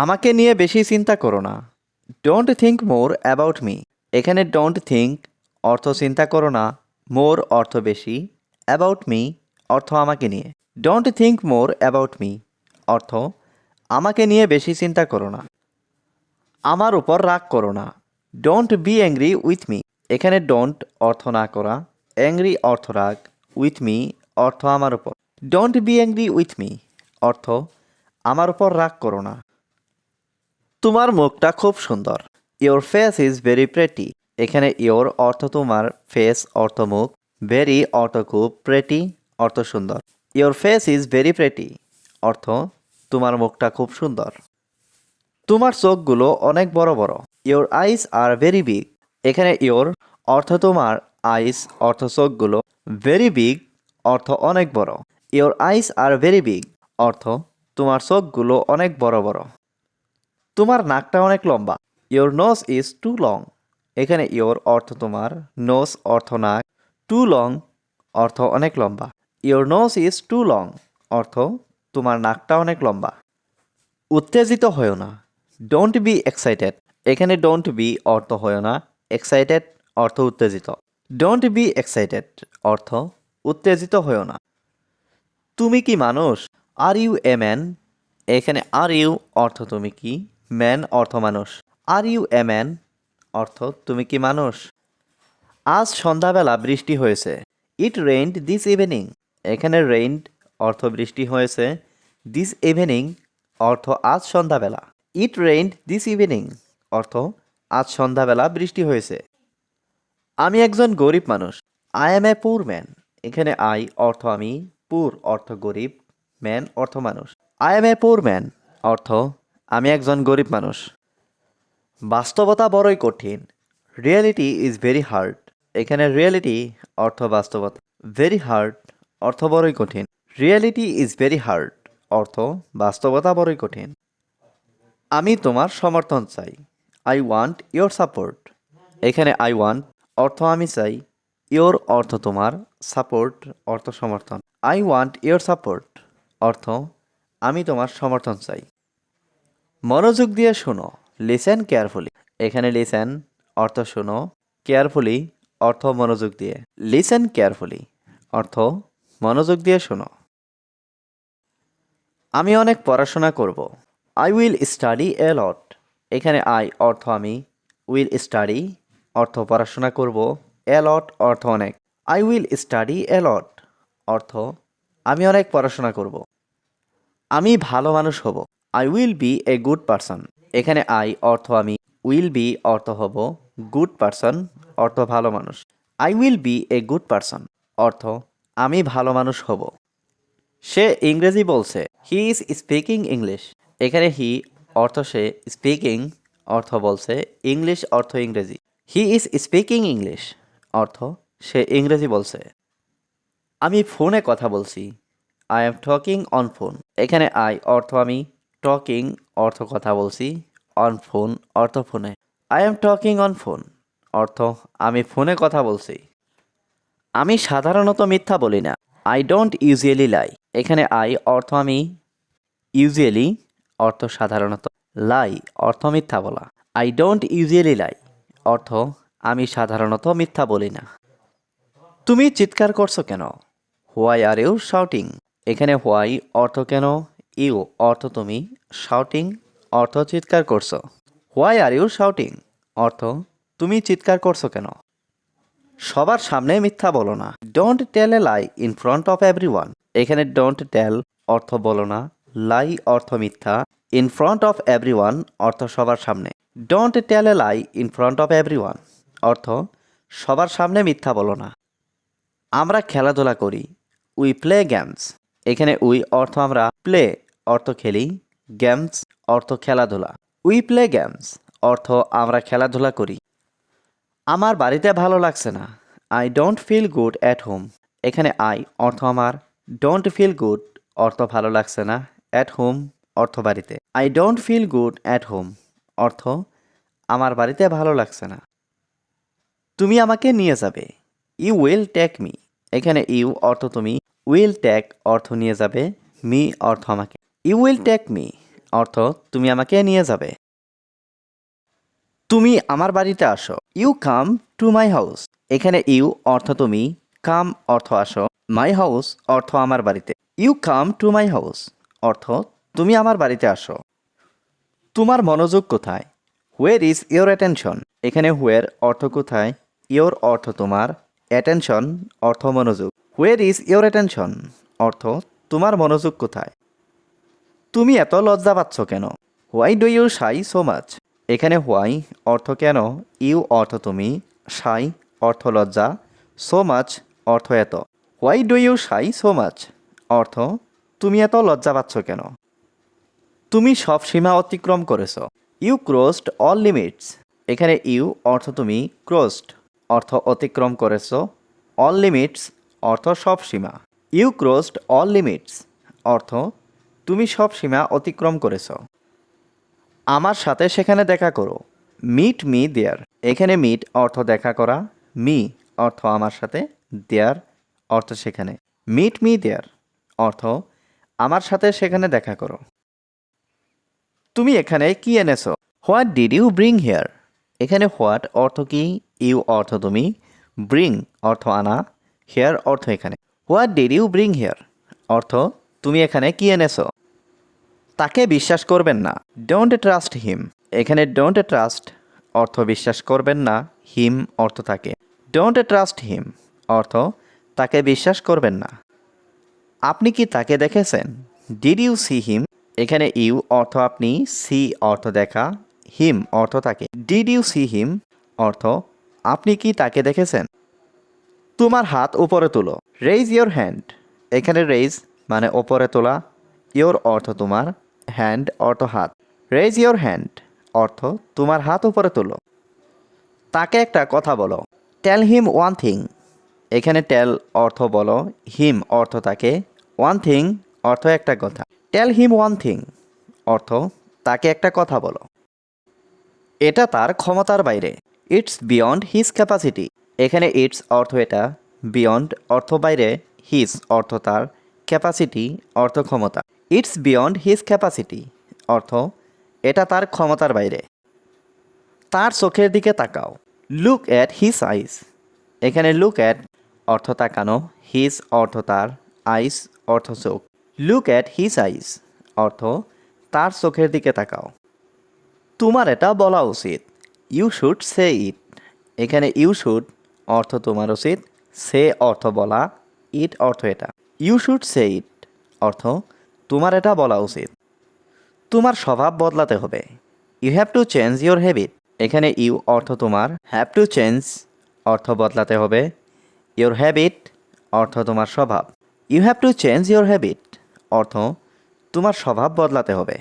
আমাকে নিয়ে বেশি চিন্তা করো না। Don't think more about me এখানে ডোন্ট থিঙ্ক অর্থ চিন্তা করো না মোর অর্থ বেশি। অ্যাবাউট মি অর্থ আমাকে নিয়ে। Don't think more about me অর্থ, আমাকে নিয়ে বেশি চিন্তা করো না। আমার উপর রাগ করো না। Don't be angry with me এখানে ডোন্ট অর্থ না করা অ্যাংরি অর্থ রাগ। উইথ মি অর্থ আমার উপর। Don't be angry with me অর্থ, আমার উপর রাগ করো না। তোমার মুখটা খুব সুন্দর। Your face is very pretty এখানে ইওর অর্থ তোমার ফেস অর্থ মুখ ভেরি অর্থ খুব প্রেটি অর্থ সুন্দর। Your face is very pretty অর্থ তোমার মুখটা খুব সুন্দর। তোমার চোখগুলো অনেক বড় বড়। Your eyes are very big এখানে ইওর অর্থ তোমার আইস অর্থ চোখগুলো ভেরি বিগ অর্থ অনেক বড়। Your eyes are very big অর্থ তোমার চোখগুলো অনেক বড় বড়। তোমার নাকটা অনেক লম্বা। Your nose is too long এখানে ইওর অর্থ তোমার নোজ অর্থ নাক টু লং অর্থ অনেক লম্বা। Your nose is too long অর্থ তোমার নাকটা অনেক লম্বা। উত্তেজিত হয়েও না। ডোন্ট বি এক্সাইটেড এখানে ডোন্ট বি অর্থ হয়েও না। এক্সাইটেড অর্থ উত্তেজিত। ডোন্ট বি এক্সাইটেড অর্থ উত্তেজিত হয়েও না। তুমি কি মানুষ? আর ইউ এ ম্যান এখানে আর ইউ অর্থ তুমি কি? ম্যান অর্থ মানুষ। আর ইউ এ ম্যান অর্থ, তুমি কি মানুষ? আজ সন্ধ্যাবেলা বৃষ্টি হয়েছে। ইট রেইনড দিস ইভিনিং এখানে রেইনড অর্থ বৃষ্টি হয়েছে। দিস ইভিনিং অর্থ আজ সন্ধ্যাবেলা। ইট রেইনড দিস ইভিনিং অর্থ, আজ সন্ধ্যাবেলা বৃষ্টি হয়েছে। আমি একজন গরিব মানুষ। আই এম এ পুর ম্যান এখানে আই অর্থ আমি পুর অর্থ গরিব। ম্যান অর্থ মানুষ। আই এম এ পুর ম্যান অর্থ আমি একজন গরিব মানুষ। বাস্তবতা বড়ই কঠিন। রিয়েলিটি ইজ ভেরি হার্ড এখানে রিয়েলিটি অর্থ বাস্তবতা। ভেরি হার্ড অর্থ বড়ই কঠিন। রিয়েলিটি ইজ ভেরি হার্ড অর্থ বাস্তবতা বড়ই কঠিন। আমি তোমার সমর্থন চাই। আই ওয়ান্ট ইয়োর সাপোর্ট এখানে আই ওয়ান্ট অর্থ আমি চাই। ইয়োর অর্থ তোমার সাপোর্ট অর্থ সমর্থন। আই ওয়ান্ট ইয়োর সাপোর্ট অর্থ আমি তোমার সমর্থন চাই। মনোযোগ দিয়ে শোনো। লিসেন কেয়ারফুলি এখানে লিসেন অর্থ শোনো। কেয়ারফুলি অর্থ মনোযোগ দিয়ে। লিসেন কেয়ারফুলি অর্থ মনোযোগ দিয়ে শোনো। আমি অনেক পড়াশোনা করব। I will study a lot এখানে আই অর্থ আমি। উইল স্টাডি অর্থ পড়াশোনা করব। এ লট অর্থ অনেক। I will study a lot অর্থ, আমি অনেক পড়াশোনা করব। আমি ভালো মানুষ হব। I will be a good person এখানে আই অর্থ আমি উইল বি অর্থ হব গুড পারসন অর্থ ভালো মানুষ। I will be a good person অর্থ আমি ভালো মানুষ হব। সে ইংরেজি বলছে হি ইজ স্পিকিং ইংলিশ এখানে হি অর্থ সে স্পিকিং অর্থ বলছে ইংলিশ অর্থ ইংরেজি। হি ইজ স্পিকিং ইংলিশ অর্থ সে ইংরেজি বলছে। আমি ফোনে কথা বলছি। I am talking on phone এখানে আই অর্থ আমি টকিং অর্থ কথা বলছি অন ফোন অর্থ ফোনে I am talking on phone অর্থ আমি ফোনে কথা বলছি। আমি সাধারণত মিথ্যা বলি না। আই ডোন্ট ইউজুয়ালি লাই এখানে আই অর্থ আমি ইউজুয়ালি অর্থ সাধারণত লাই অর্থ মিথ্যা বলা। আই ডোন্ট ইউজুয়ালি লাই অর্থ আমি সাধারণত মিথ্যা বলি না। তুমি চিৎকার করছ কেন? হোয়াই আর ইউ শাউটিং এখানে হোয়াই অর্থ কেন? ইউ অর্থ তুমি শাউটিং অর্থ চিৎকার করছ। হোয়াই আর ইউ শাউটিং অর্থ, তুমি চিৎকার করছ কেন? সবার সামনে মিথ্যা বলো না। Don't tell a lie in front of every one এখানে ডোন্ট টেল অর্থ বলো না। লাই অর্থ মিথ্যা। In front of every one অর্থ সবার সামনে। Don't tell a lie in front of every one অর্থ, সবার সামনে মিথ্যা বলো না। আমরা খেলাধুলা করি। উই প্লে গেমস এখানে উই অর্থ আমরা প্লে অর্থ খেলি গেমস অর্থ খেলাধুলা। উই প্লে গেমস অর্থ আমরা খেলাধুলা করি। আমার বাড়িতে ভালো লাগছে না। I don't feel good at home এখানে আই অর্থ আমার। ডোন্ট ফিল গুড অর্থ ভালো লাগছে না। অ্যাট হোম অর্থ বাড়িতে। I don't feel good at home অর্থ, আমার বাড়িতে ভালো লাগছে না। তুমি আমাকে নিয়ে যাবে। ইউ উইল টেক মি এখানে ইউ অর্থ তুমি। উইল টেক অর্থ নিয়ে যাবে। মি অর্থ আমাকে। ইউ উইল টেক মি অর্থ তুমি আমাকে নিয়ে যাবে। তুমি আমার বাড়িতে আসো। You come to my house এখানে ইউ অর্থ তুমি। কাম অর্থ আসো। মাই হাউস অর্থ আমার বাড়িতে। You come to my house অর্থ তুমি আমার বাড়িতে আসো। তোমার মনোযোগ কোথায়? হোয়ের ইজ ইয়োর অ্যাটেনশন এখানে হোয়ের অর্থ কোথায়? ইয়োর অর্থ তোমার। অ্যাটেনশন অর্থ মনোযোগ। হোয়ের ইজ ইয়োর অ্যাটেনশন অর্থ তোমার মনোযোগ কোথায়? তুমি এত লজ্জা পাচ্ছ কেন? Why do you shy so much এখানে হোয়াই অর্থ কেন? ইউ অর্থ তুমি। শাই অর্থ লজ্জা। সো মাচ অর্থ এত। Why do you shy so much অর্থ, তুমি এত লজ্জা পাচ্ছ কেন? তুমি সব সীমা অতিক্রম করেছ। ইউ ক্রোসড অল লিমিটস এখানে ইউ অর্থ তুমি ক্রোসড অর্থ অতিক্রম করেছ। অল লিমিটস অর্থ সব সীমা। ইউ ক্রোসড অল লিমিটস অর্থ তুমি সব সীমা অতিক্রম করেছ। আমার সাথে সেখানে দেখা করো। মিট মি দেয়ার এখানে মিট অর্থ দেখা করা। মি অর্থ আমার সাথে। দেয়ার অর্থ সেখানে। মিট মি দেয়ার অর্থ আমার সাথে সেখানে দেখা করো। তুমি এখানে কি এনেছো? What did you bring here এখানে হোয়াট অর্থ কি? ইউ অর্থ তুমি। ব্রিং অর্থ আনা। হেয়ার অর্থ এখানে। What did you bring here অর্থ তুমি এখানে কি এনেছো? তাকে বিশ্বাস করবেন না। ডোন্ট ট্রাস্ট হিম এখানে ডোন্ট ট্রাস্ট অর্থ বিশ্বাস করবেন না। হিম অর্থ তাকে। ডোন্ট ট্রাস্ট হিম অর্থ তাকে বিশ্বাস করবেন না। আপনি কি তাকে দেখেছেন? ডিড ইউ সি হিম এখানে ইউ অর্থ আপনি সি অর্থ দেখা হিম অর্থ তাকে। ডিড ইউ সি হিম অর্থ আপনি কি তাকে দেখেছেন? তোমার হাত উপরে তুলো। রেইজ ইয়োর হ্যান্ড এখানে রেইজ মানে ওপরে তোলা ইয়োর অর্থ তোমার হ্যান্ড, অর্থ হাত। রেজ ইয়োর হ্যান্ড অর্থ তোমার হাত উপরে তোলো। তাকে একটা কথা বলো টেল হিম ওয়ান থিং এখানে টেল অর্থ বলো হিম অর্থ তাকে ওয়ান থিং অর্থ একটা কথা। টেল হিম ওয়ান থিং অর্থ তাকে একটা কথা বলো। এটা তার ক্ষমতার বাইরে। ইটস বিয়ন্ড হিজ ক্যাপাসিটি এখানে ইটস অর্থ এটা বিয়ন্ড অর্থ বাইরে হিজ অর্থ তার ক্যাপাসিটি অর্থ ক্ষমতা। ইটস বিয়ন্ড হিজ ক্যাপাসিটি অর্থ, এটা তার ক্ষমতার বাইরে। তার চোখের দিকে তাকাও। লুক অ্যাট হিজ আইস এখানে লুক অ্যাট অর্থ তাকানো হিজ অর্থ তার আইস অর্থ চোখ। লুক অ্যাট হিজ আইস অর্থ, তার চোখের দিকে তাকাও। তোমার এটা বলা উচিত। ইউ শুড সে ইট এখানে ইউ শুড অর্থ তোমার উচিত। সে অর্থ বলা ইট অর্থ এটা। ইউ শুড সে ইট অর্থ, তোমার এটা বলা উচিত। তোমার স্বভাব বদলাতে হবে। You have to change your habit এখানে ইউ অর্থ তোমার হ্যাভ টু চেঞ্জ অর্থ বদলাতে হবে। ইউর হ্যাবিট অর্থ তোমার স্বভাব। You have to change your habit অর্থ, তোমার স্বভাব বদলাতে হবে।